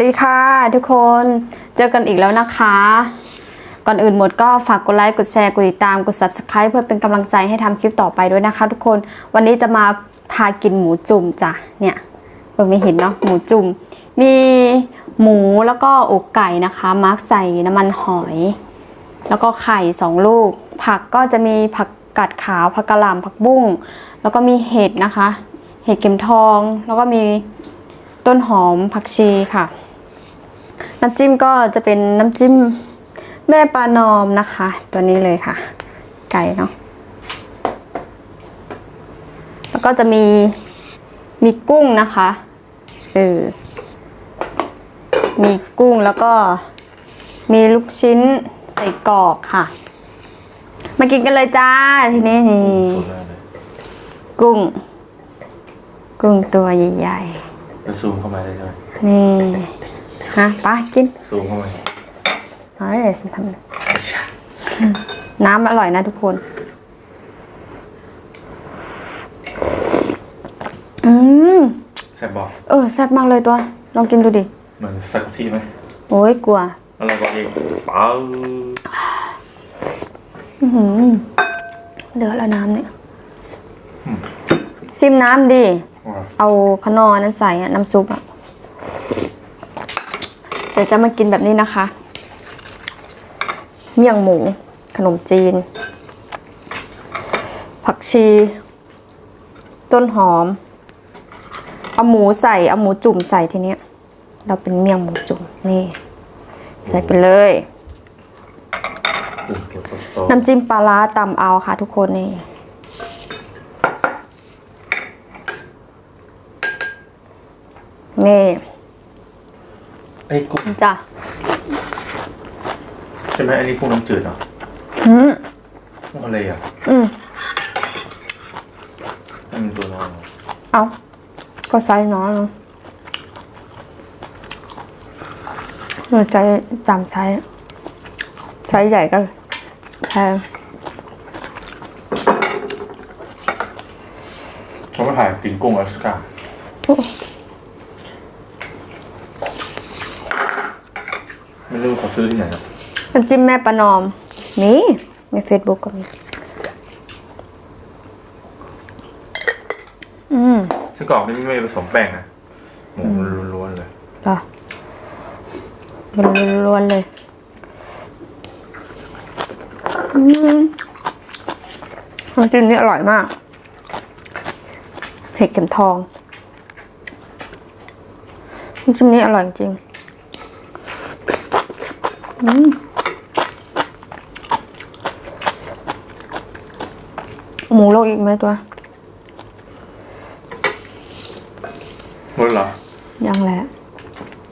วัสดีค่ะทุกคนเจอกันอีกแล้วนะคะ ก่อนอื่นหมดก็ฝากกดไลค์กดแชร์กดติดตามกด subscribe เพื่อเป็นกำลังใจให้ทำคลิปต่อไปด้วยนะคะทุกคนวันนี้จะมาพากินหมูจุ่มจ้ะเนี่ยเพิ่งไม่เห็นเนาะหมูจุ่มมีหมูแล้วก็อกไก่นะคะมาร์กใส่น้ำมันหอย แล้วก็ไข่สองลูก ผักก็จะมีผักกาดขาวผักกะหล่ำผักบุ้ง แล้วก็มีเห็ดนะคะ เห็ดเข็มทอง แล้วก็มีต้นหอมผักชีค่ะ น้ำจิ้มก็จะเป็นน้ำจิ้มแม่ปลานอมนะคะ ตัวนี้เลยค่ะ ไก่เนาะแล้วก็จะมีมีกุ้งนะคะเออมีกุ้งแล้วก็มีลูกชิ้นใส่กรอกค่ะ มากินกันเลยจ้าทีนี้นี่สูตรแรกเลยกุ้ง กุ้งตัวใหญ่จะซูมเข้ามาได้ใช่ไหมๆนี่ ฮะไป้ากินซูมเข้ามาเฮ้ยฉันทำน้ำอร่อยนะทุกคน อืมแซ่บบอกเออแซ่บมากเลยตัว ลองกินดูดิ เหมือนสักทีไหมโอ้ยกลัวอะไรบอกเองเปล่าอื้อหือเดือดแล้วน้ำเนี่ยซิมน้ำดิว่าเอาขนอนั้นใส่อะน้ำซุปอะเดี๋ยวจะมากินแบบนี้นะคะ เมี่ยงหมู ขนมจีน ผักชี ต้นหอม เอาหมูใส่ เอาหมูจุ่มใส่ทีเนี้ย เราเป็นเมี่ยงหมูจุ่มนี่ ใส่ไปเลย น้ำจิ้มปลาร้าตำเอาค่ะทุกคนนี่นี่ ไอ้ยกุ้งจ้ะใช่ไหมอันนี้กุ้งน้ำจืดเหรออืมกุ้งอะไรอะอืมให้มันตัวน้อยเอาก็ไซส์น้อยเนาะเออใจจำไซส์ไซส์ใหญ่ก็แพงเขามาถ่ายกินกุ้งออสการ์ไม่รู้ เขาซื้อที่ไหนอะน้ำจิ้มแม่ประนอมมีในเฟซบุ๊กก็มีอืมไส้กรอกนี่ไม่ผสมแป้งนะหมูล้วนๆเลยเหรอมันล้วนๆเลยอืมน้ำจิ้มนี่อร่อยมากเห็ดเข็มทองน้ำจิ้มนี่อร่อยจริงอืม หมูโลกอีกไหมตัวหมดเหรอ ยังแหละ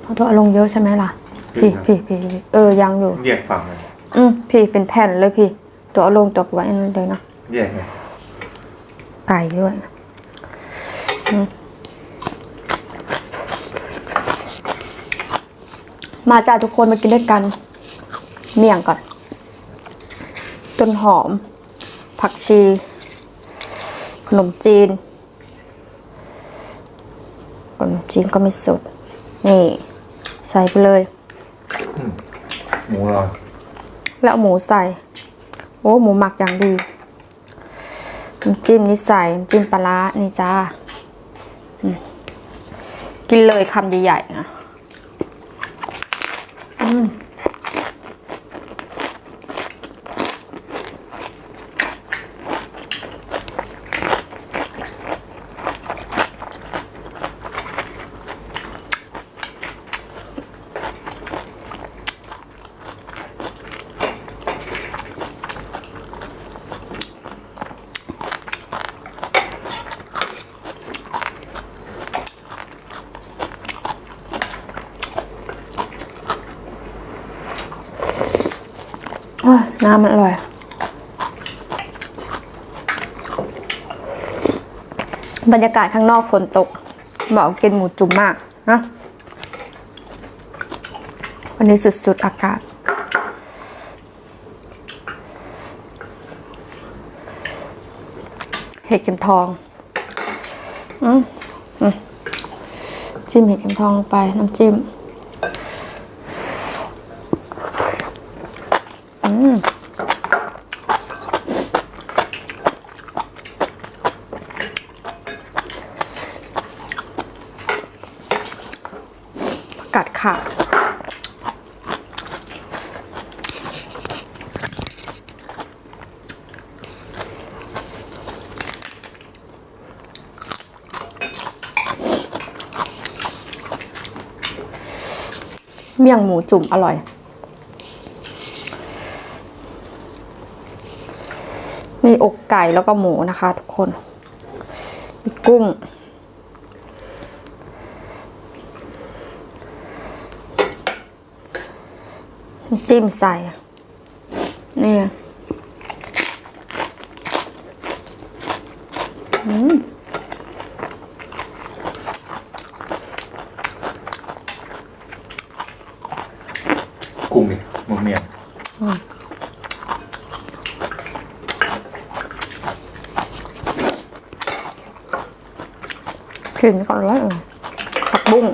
เอาตัวเอาลงเยอะใช่ไหมล่ะขึ้พี่นนะพี่พี่พี่เออยังอยู่ แยกฝั่งเลยอืมพี่เป็นแผ่นเลยพี่ ตัวเอาลงตัวไว้นั่นเลยนะแยกไงไก่ด้วยอืมมาจ้าทุกคนมากินด้วยกัน เมี่ยงก่อน ต้นหอม ผักชี ขนมจีน ขนมจีนก็ไม่สุด นี่ ใส่ไปเลย หมูเราแล้วเอาหมูใส่ โอ้หมูหมักอย่างดีน้ำจิ้มนี่ใส่น้ำจิ้มปลาร้านี่จ้าอืมกินเลยคำใหญ่ๆนะ น้ำมันอร่อย บรรยากาศข้างนอกฝนตก เหมาะกินหมูจุ่มมากนะวันนี้สุดๆอากาศ เห็ดเข็มทองอืมอืมจิ้มเห็ดเข็มทองลงไปน้ำจิ้ม กัดค่ะเมี่ยงหมูจุ่มอร่อย มีอกไก่แล้วก็หมูนะคะทุกคน มีกุ้ง จิ้มใส่ นี่กุ้งดิหมูเมียงชิมก่อนเลยผักบุ้ง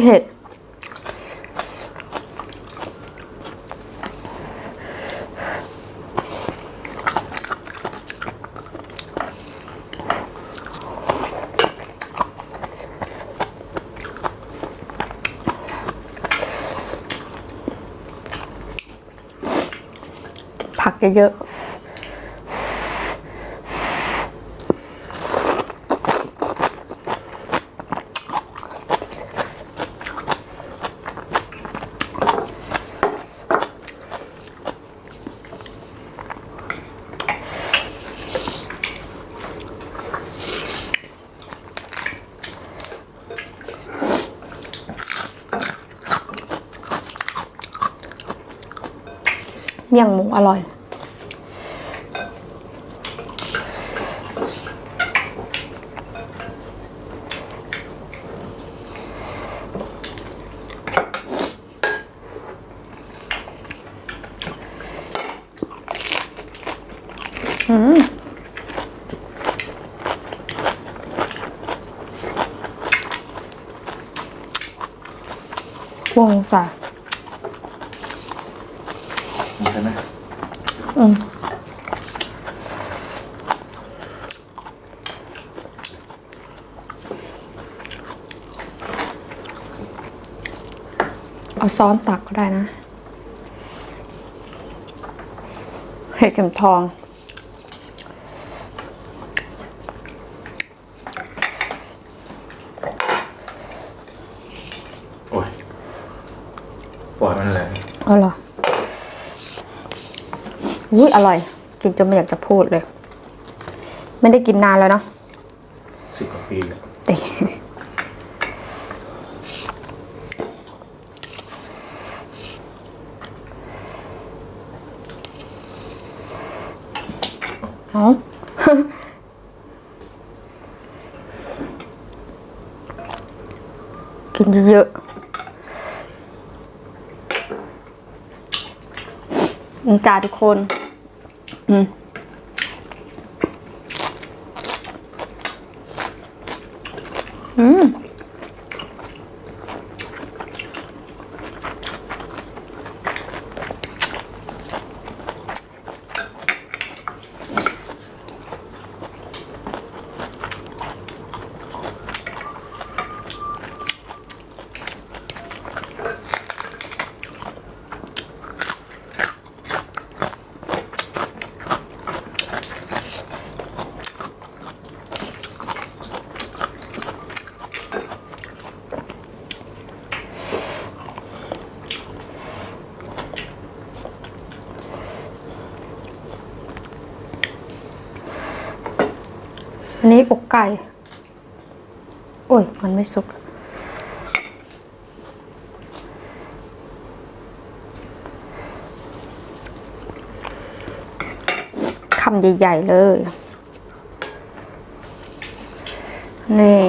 นี่เห็ด เมี่ยงหมูอร่อยวงจ้ะ มีใช่ไหม อืม เอาซ้อนตักก็ได้นะ เห็ดเข็มทอง โอ้ยปล่อยมันเลยเอาเหรออุ้ยอร่อยกินจนไม่อยากจะพูดเลย ไม่ได้กินนานแล้วเนาะสิบกว่าปีแล้วติ เอากินเยอะๆนี่จ้าทุกคน อืม อืม อันนี้อกไก่ โอ้ย มันไม่สุก คำใหญ่ ๆ เลย นี่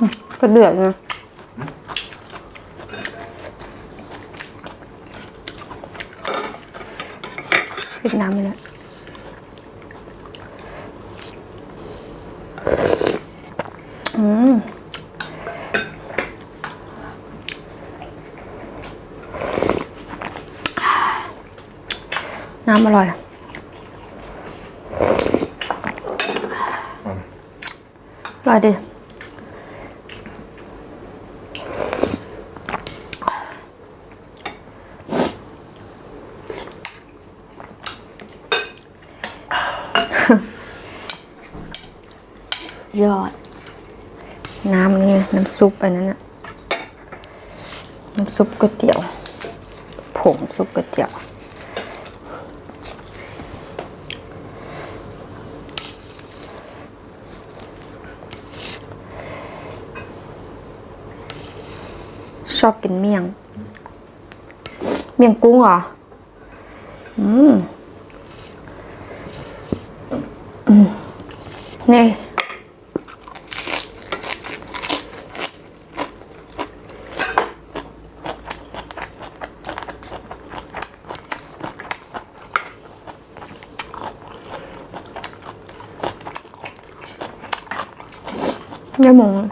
อ ก็ เดือดนะปิดน้ำไปเลยอืมน้ำอร่อยอร่อยดิ ยอด น้ำนี่น้ำซุปอันนั้นอะน้ำซุปก๋วยเตี๋ยว ผงซุปก๋วยเตี๋ยว ชอบกินเมี่ยง เมี่ยงกุ้งเหรอ อืม นี่ ได้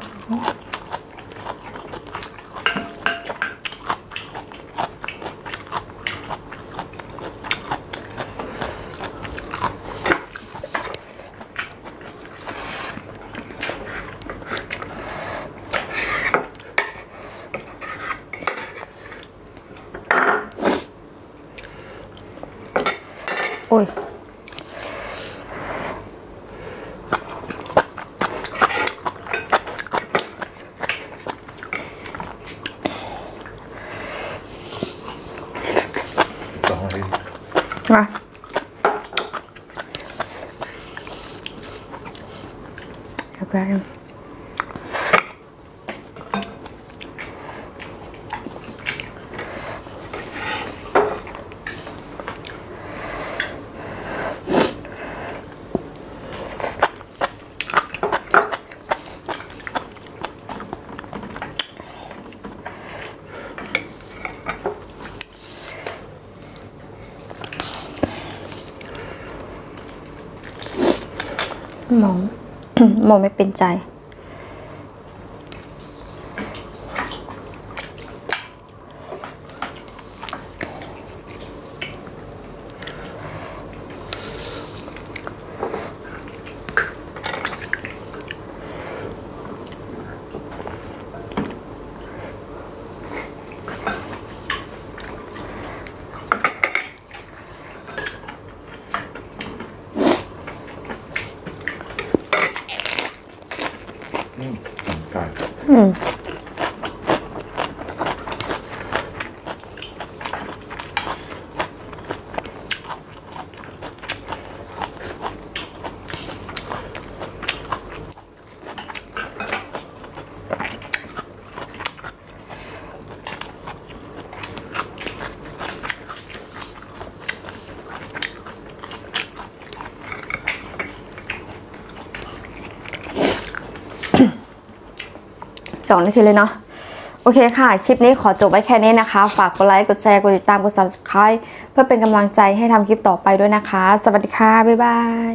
มาเดี๋ยวแป๊ มองมองไม่เป็นใจ 12 นาทีเลยเนาะโอเคค่ะ คลิปนี้ขอจบไว้แค่นี้นะคะ ฝากกดไลค์ กดแชร์ กดติดตาม กด subscribe เพื่อเป็นกำลังใจให้ทำคลิปต่อไปด้วยนะคะ สวัสดีค่ะ บ๊ายบาย